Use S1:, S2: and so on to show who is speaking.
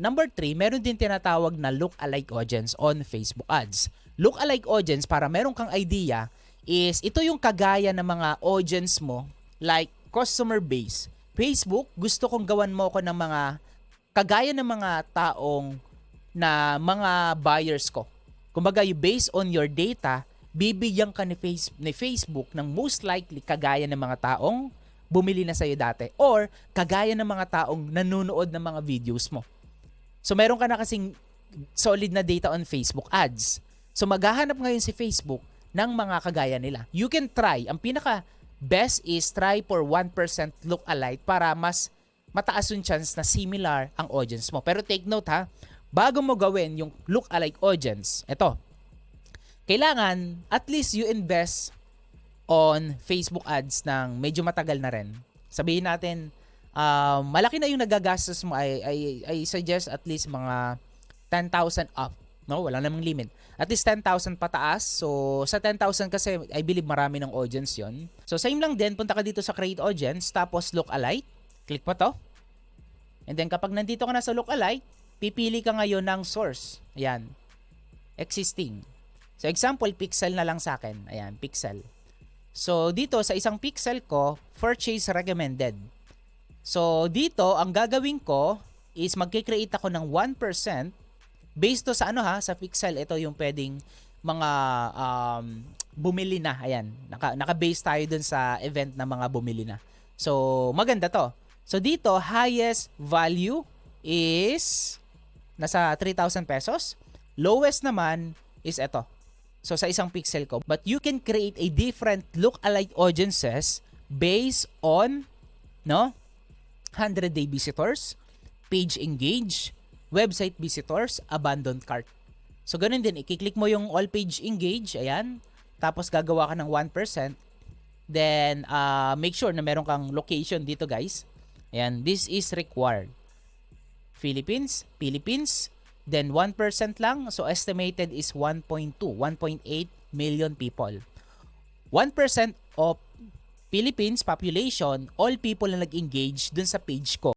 S1: number three, meron din tinatawag na look-alike audience on Facebook ads. Look-alike audience, para meron kang idea, is ito yung kagaya ng mga audience mo, like customer base. Facebook, gusto kong gawan mo ko ng mga kagaya ng mga taong na mga buyers ko. Kumbaga, you based on your data, bibigyan ka ni, face, ni Facebook ng most likely kagaya ng mga taong bumili na sa'yo dati or kagaya ng mga taong nanonood ng mga videos mo. So meron ka na kasing solid na data on Facebook ads. So maghahanap ngayon si Facebook ng mga kagaya nila. You can try. Ang pinaka best is try for 1% look alike para mas mataas yung chance na similar ang audience mo. Pero take note ha, bago mo gawin yung look alike audience, ito, kailangan at least you invest on Facebook ads ng medyo matagal na rin. Sabihin natin, um, malaki na yung nagagastos mo, I, I, I suggest at least mga 10,000 up. No, wala namang limit. At least 10,000 pataas. So, sa 10,000 kasi, I believe marami ng audience yon. So, same lang din. Punta ka dito sa create audience, tapos look alike. Click mo to. And then, kapag nandito ka na sa look alike, pipili ka ngayon ng source. Ayan. Existing. So, example, pixel na lang sa akin. Ayan, pixel. So, dito sa isang pixel ko, purchase recommended. So, dito, ang gagawin ko is magkikreate ako ng 1% based to sa ano ha, sa pixel, ito yung pwedeng mga um, bumili na. Ayan, naka, naka-base tayo dun sa event na mga bumili na. So, maganda to. So, dito, highest value is nasa 3,000 pesos. Lowest naman is ito. So, sa isang pixel ko. But you can create a different look-alike audiences based on, no? 100-day visitors, page engage, website visitors, abandoned cart. So, ganun din. I-click mo yung all page engage. Ayan. Tapos, gagawa ka ng 1%. Then, uh, make sure na meron kang location dito, guys. Ayan. This is required. Philippines, Philippines, then 1% lang. So, estimated is 1.2, 1.8 million people. 1% of Philippines population, all people na nag-engage dun sa page ko.